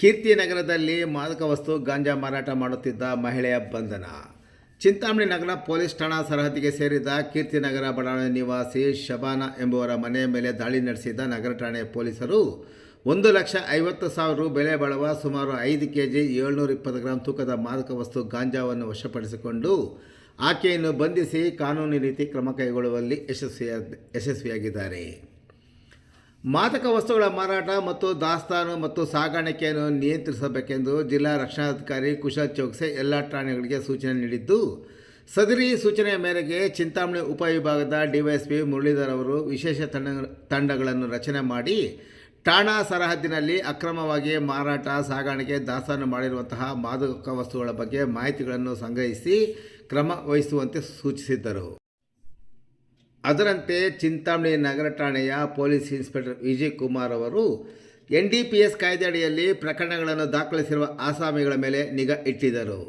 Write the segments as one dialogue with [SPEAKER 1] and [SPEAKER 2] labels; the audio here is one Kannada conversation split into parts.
[SPEAKER 1] ಕೀರ್ತಿನಗರದಲ್ಲಿ ಮಾದಕ ವಸ್ತು ಗಾಂಜಾ ಮಾರಾಟ ಮಾಡುತ್ತಿದ್ದ ಮಹಿಳೆಯ ಬಂಧನ. ಚಿಂತಾಮಣಿ ನಗರ ಪೊಲೀಸ್ ಠಾಣಾ ಸರಹದ್ದಿಗೆ ಸೇರಿದ ಕೀರ್ತಿನಗರ ಬಡಾವಣೆ ನಿವಾಸಿ ಶಬಾನ ಎಂಬುವರ ಮನೆಯ ಮೇಲೆ ದಾಳಿ ನಡೆಸಿದ ನಗರ ಠಾಣೆಯ ಪೊಲೀಸರು. ಒಂದು ಲಕ್ಷ ಐವತ್ತು ಸಾವಿರ ರು ಬೆಲೆ ಬಾಳುವ ಸುಮಾರು ಐದು ಕೆ ಜಿ ಏಳ್ನೂರ ಇಪ್ಪತ್ತು ಗ್ರಾಂ ತೂಕದ ಮಾದಕ ವಸ್ತು ಗಾಂಜಾವನ್ನು ವಶಪಡಿಸಿಕೊಂಡು ಆಕೆಯನ್ನು ಬಂಧಿಸಿ ಕಾನೂನು ರೀತಿ ಕ್ರಮ ಕೈಗೊಳ್ಳುವಲ್ಲಿ ಯಶಸ್ವಿಯ ಯಶಸ್ವಿಯಾಗಿದ್ದಾರೆ. ಮಾದಕ ವಸ್ತುಗಳ ಮಾರಾಟ ಮತ್ತು ದಾಸ್ತಾನು ಮತ್ತು ಸಾಗಾಣಿಕೆಯನ್ನು ನಿಯಂತ್ರಿಸಬೇಕೆಂದು ಜಿಲ್ಲಾ ರಕ್ಷಣಾಧಿಕಾರಿ ಕುಶಲ್ ಚೌಕ್ಸೆ ಎಲ್ಲ ಠಾಣೆಗಳಿಗೆ ಸೂಚನೆ ನೀಡಿದ್ದು, ಸದರಿ ಸೂಚನೆಯ ಮೇರೆಗೆ ಚಿಂತಾಮಣಿ ಉಪವಿಭಾಗದ ಡಿವೈಎಸ್ಪಿ ಮುರಳೀಧರ್ ಅವರು ವಿಶೇಷ ತಂಡ, ತಂಡಗಳನ್ನು ರಚನೆ ಮಾಡಿ ಠಾಣಾ ಸರಹದ್ದಿನಲ್ಲಿ ಅಕ್ರಮವಾಗಿ ಮಾರಾಟ, ಸಾಗಾಣಿಕೆ, ದಾಸ್ತಾನು ಮಾಡಿರುವಂತಹ ಮಾದಕ ವಸ್ತುಗಳ ಬಗ್ಗೆ ಮಾಹಿತಿಗಳನ್ನು ಸಂಗ್ರಹಿಸಿ ಕ್ರಮ ವಹಿಸುವಂತೆ ಸೂಚಿಸಿದ್ದರು. ಅದರಂತೆ ಚಿಂತಾಮಣಿ ನಗರ ಠಾಣೆಯ ಪೊಲೀಸ್ ಇನ್ಸ್ಪೆಕ್ಟರ್ ವಿಜಯ್ ಕುಮಾರ್ ಅವರು ಎನ್ ಡಿ ಪಿ ಎಸ್ ಕಾಯ್ದೆಯಡಿಯಲ್ಲಿ ಪ್ರಕರಣಗಳನ್ನು ದಾಖಲಿಸಿರುವ ಆಸಾಮಿಗಳ ಮೇಲೆ ನಿಗಾ ಇಟ್ಟಿದ್ದರು.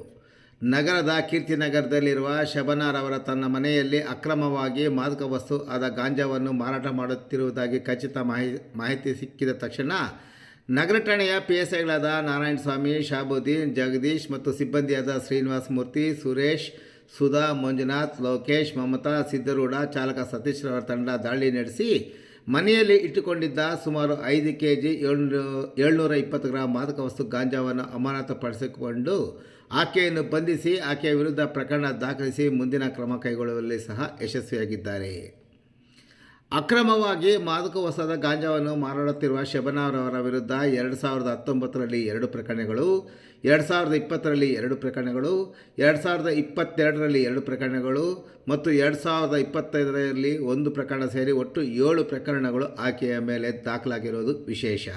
[SPEAKER 1] ನಗರದ ಕೀರ್ತಿನಗರದಲ್ಲಿರುವ ಶಬನಾರ್ ಅವರ ತನ್ನ ಮನೆಯಲ್ಲಿ ಅಕ್ರಮವಾಗಿ ಮಾದಕ ವಸ್ತು ಆದ ಗಾಂಜಾವನ್ನು ಮಾರಾಟ ಮಾಡುತ್ತಿರುವುದಾಗಿ ಖಚಿತ ಮಾಹಿ, ಮಾಹಿತಿ ಸಿಕ್ಕಿದ ತಕ್ಷಣ ನಗರ ಠಾಣೆಯ ಪಿ ಎಸ್ ಐಗಳಾದ ನಾರಾಯಣ ಸ್ವಾಮಿ ಶಾಬುದ್ದೀನ್, ಜಗದೀಶ್ ಮತ್ತು ಸಿಬ್ಬಂದಿಯಾದ ಶ್ರೀನಿವಾಸ ಮೂರ್ತಿ, ಸುರೇಶ್ ಸುಧಾ, ಮಂಜುನಾಥ್, ಲೋಕೇಶ್, ಮಮತಾ, ಸಿದ್ದರೂಢ, ಚಾಲಕ ಸತೀಶ್ ರವರ ತಂಡ ದಾಳಿ ನಡೆಸಿ ಮನೆಯಲ್ಲಿ ಇಟ್ಟುಕೊಂಡಿದ್ದ ಸುಮಾರು ಐದು ಕೆ ಜಿ ಇಪ್ಪತ್ತು ಗ್ರಾಂ ಮಾದಕ ವಸ್ತು ಗಾಂಜಾವನ್ನು ಅಮಾನತುಪಡಿಸಿಕೊಂಡು ಆಕೆಯನ್ನು ಬಂಧಿಸಿ ಆಕೆಯ ವಿರುದ್ಧ ಪ್ರಕರಣ ದಾಖಲಿಸಿ ಮುಂದಿನ ಕ್ರಮ ಕೈಗೊಳ್ಳುವಲ್ಲಿ ಸಹ ಯಶಸ್ವಿಯಾಗಿದ್ದಾರೆ. ಅಕ್ರಮವಾಗಿ ಮಾದಕ ವಸದ ಗಾಂಜಾವನ್ನು ಮಾರಾಡುತ್ತಿರುವ ಶಬನಾರವರ ವಿರುದ್ಧ ಎರಡು ಸಾವಿರದ ಹತ್ತೊಂಬತ್ತರಲ್ಲಿ ಎರಡು ಪ್ರಕರಣಗಳು, ಎರಡು ಸಾವಿರದ ಇಪ್ಪತ್ತರಲ್ಲಿ ಎರಡು ಪ್ರಕರಣಗಳು, ಎರಡು ಸಾವಿರದ ಇಪ್ಪತ್ತೆರಡರಲ್ಲಿ ಎರಡು ಪ್ರಕರಣಗಳು ಮತ್ತು ಎರಡು ಸಾವಿರದ ಇಪ್ಪತ್ತೈದರಲ್ಲಿ ಒಂದು ಪ್ರಕರಣ ಸೇರಿ ಒಟ್ಟು ಏಳು ಪ್ರಕರಣಗಳು ಆಕೆಯ ಮೇಲೆ ದಾಖಲಾಗಿರೋದು ವಿಶೇಷ.